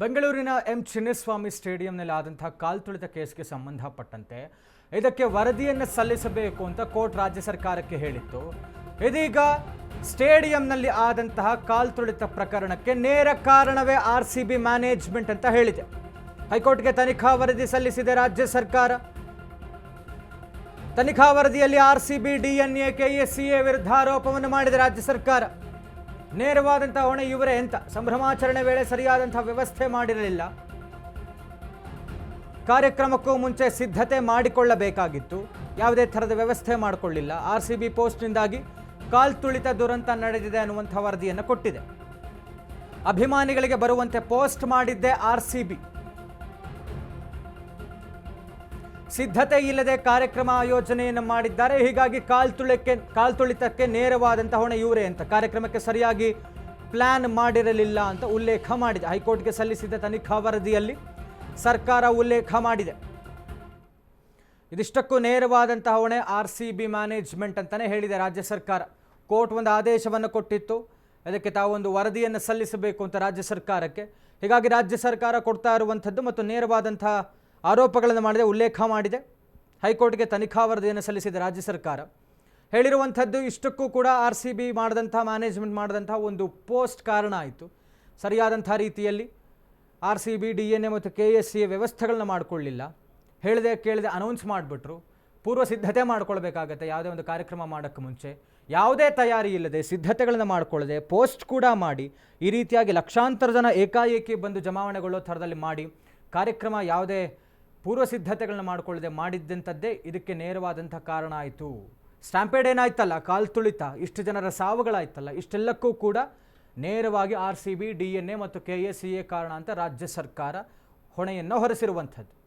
ಬೆಂಗಳೂರಿನ ಎಂ ಚಿನ್ನಸ್ವಾಮಿ ಸ್ಟೇಡಿಯಂನಲ್ಲಿ ಆದಂತಹ ಕಾಲ್ತುಳಿತ ಕೇಸ್ಗೆ ಸಂಬಂಧಪಟ್ಟಂತೆ ಇದಕ್ಕೆ ವರದಿಯನ್ನು ಸಲ್ಲಿಸಬೇಕು ಅಂತ ಕೋರ್ಟ್ ರಾಜ್ಯ ಸರ್ಕಾರಕ್ಕೆ ಹೇಳಿತ್ತು. ಇದೀಗ ಸ್ಟೇಡಿಯಂನಲ್ಲಿ ಆದಂತಹ ಕಾಲ್ತುಳಿತ ಪ್ರಕರಣಕ್ಕೆ ನೇರ ಕಾರಣವೇ ಆರ್ ಸಿ ಬಿ ಮ್ಯಾನೇಜ್ಮೆಂಟ್ ಅಂತ ಹೇಳಿದೆ. ಹೈಕೋರ್ಟ್ಗೆ ತನಿಖಾ ವರದಿ ಸಲ್ಲಿಸಿದೆ ರಾಜ್ಯ ಸರ್ಕಾರ. ತನಿಖಾ ವರದಿಯಲ್ಲಿ R C B DNA, KSCA ವಿರುದ್ಧ ಆರೋಪವನ್ನು ಮಾಡಿದೆ ರಾಜ್ಯ ಸರ್ಕಾರ. ನೇರವಾದಂತಹ ಹೊಣೆ ಇವರೇ ಅಂತ ಸಂಭ್ರಮಾಚರಣೆ ವೇಳೆ ಸರಿಯಾದಂಥ ವ್ಯವಸ್ಥೆ ಮಾಡಿರಲಿಲ್ಲ. ಕಾರ್ಯಕ್ರಮಕ್ಕೂ ಮುಂಚೆ ಸಿದ್ಧತೆ ಮಾಡಿಕೊಳ್ಳಬೇಕಾಗಿತ್ತು. ಯಾವುದೇ ಥರದ ವ್ಯವಸ್ಥೆ ಮಾಡಿಕೊಳ್ಳಿಲ್ಲ. ಆರ್ ಸಿ ಬಿ ಪೋಸ್ಟ್ನಿಂದಾಗಿ ಕಾಲ್ತುಳಿತ ದುರಂತ ನಡೆದಿದೆ ಅನ್ನುವಂಥ ವರದಿಯನ್ನು ಕೊಟ್ಟಿದೆ. ಅಭಿಮಾನಿಗಳಿಗೆ ಬರುವಂತೆ ಪೋಸ್ಟ್ ಮಾಡಿದ್ದೆ ಆರ್ ಸಿ ಬಿ. ಸಿದ್ಧತೆ ಇಲ್ಲದೆ ಕಾರ್ಯಕ್ರಮ ಆಯೋಜನೆಯನ್ನು ಮಾಡಿದ್ದಾರೆ. ಹೀಗಾಗಿ ಕಾಲುಳೆಕ್ಕೆ ಕಾಲು ತುಳಿತಕ್ಕೆ ನೇರವಾದಂತಹ ಹೊಣೆ ಇವರೇ ಅಂತ. ಕಾರ್ಯಕ್ರಮಕ್ಕೆ ಸರಿಯಾಗಿ ಪ್ಲಾನ್ ಮಾಡಿರಲಿಲ್ಲ ಅಂತ ಉಲ್ಲೇಖ ಮಾಡಿದೆ. ಹೈಕೋರ್ಟ್ಗೆ ಸಲ್ಲಿಸಿದ ತನಿಖಾ ವರದಿಯಲ್ಲಿ ಸರ್ಕಾರ ಉಲ್ಲೇಖ ಮಾಡಿದೆ. ಇದಿಷ್ಟಕ್ಕೂ ನೇರವಾದಂತಹ ಹೊಣೆ ಆರ್ ಸಿ ಬಿ ಮ್ಯಾನೇಜ್ಮೆಂಟ್ ಅಂತಲೇ ಹೇಳಿದೆ ರಾಜ್ಯ ಸರ್ಕಾರ. ಕೋರ್ಟ್ ಒಂದು ಆದೇಶವನ್ನು ಕೊಟ್ಟಿತ್ತು. ಅದಕ್ಕೆ ತಾವೊಂದು ವರದಿಯನ್ನು ಸಲ್ಲಿಸಬೇಕು ಅಂತ ರಾಜ್ಯ ಸರ್ಕಾರಕ್ಕೆ. ಹೀಗಾಗಿ ರಾಜ್ಯ ಸರ್ಕಾರ ಕೊಡ್ತಾ ಇರುವಂಥದ್ದು ಮತ್ತು ನೇರವಾದಂತಹ ಆರೋಪಗಳನ್ನು ಮಾಡಿದೆ, ಉಲ್ಲೇಖ ಮಾಡಿದೆ. ಹೈಕೋರ್ಟ್ಗೆ ತನಿಖಾ ವರದಿಯನ್ನು ಸಲ್ಲಿಸಿದೆ ರಾಜ್ಯ ಸರ್ಕಾರ. ಹೇಳಿರುವಂಥದ್ದು ಇಷ್ಟಕ್ಕೂ ಕೂಡ ಆರ್ ಸಿ ಬಿ ಮಾಡಿದಂಥ ಮ್ಯಾನೇಜ್ಮೆಂಟ್ ಮಾಡಿದಂಥ ಒಂದು ಪೋಸ್ಟ್ ಕಾರಣ ಆಯಿತು. ಸರಿಯಾದಂಥ ರೀತಿಯಲ್ಲಿ R C B D N A ಮತ್ತು ಕೆ ಎಸ್ ಸಿ ವ್ಯವಸ್ಥೆಗಳನ್ನ ಮಾಡಿಕೊಳ್ಳಿಲ್ಲ ಹೇಳಿದೆ ಕೇಳಿದೆ ಅನೌನ್ಸ್ ಮಾಡಿಬಿಟ್ರು. ಪೂರ್ವ ಸಿದ್ಧತೆ ಮಾಡ್ಕೊಳ್ಬೇಕಾಗತ್ತೆ, ಯಾವುದೇ ಒಂದು ಕಾರ್ಯಕ್ರಮ ಮಾಡೋಕ್ಕೆ ಮುಂಚೆ. ಯಾವುದೇ ತಯಾರಿ ಇಲ್ಲದೆ ಸಿದ್ಧತೆಗಳನ್ನು ಮಾಡಿಕೊಳ್ಳದೆ ಪೋಸ್ಟ್ ಕೂಡ ಮಾಡಿ, ಈ ರೀತಿಯಾಗಿ ಲಕ್ಷಾಂತರ ಜನ ಏಕಾಏಕಿ ಬಂದು ಜಮಾವಣೆಗೊಳ್ಳೋ ಥರದಲ್ಲಿ ಮಾಡಿ, ಕಾರ್ಯಕ್ರಮ ಯಾವುದೇ ಪೂರ್ವ ಸಿದ್ಧತೆಗಳನ್ನ ಮಾಡಿಕೊಳ್ಳದೆ ಮಾಡಿದ್ದಂಥದ್ದೇ ಇದಕ್ಕೆ ನೇರವಾದಂಥ ಕಾರಣ ಆಯಿತು. ಸ್ಟ್ಯಾಂಪೇಡ್ ಏನಾಯ್ತಲ್ಲ? ಕಾಲು ತುಳಿತ. ಇಷ್ಟು ಜನರ ಸಾವುಗಳಾಯ್ತಲ್ಲ. ಇಷ್ಟೆಲ್ಲಕ್ಕೂ ಕೂಡ ನೇರವಾಗಿ R C B D N A ಮತ್ತು ಕೆ ಎ ಸಿ ಎ ಕಾರಣ ಅಂತ ರಾಜ್ಯ ಸರ್ಕಾರ ಹೊಣೆಯನ್ನು ಹೊರಿಸಿರುವಂಥದ್ದು.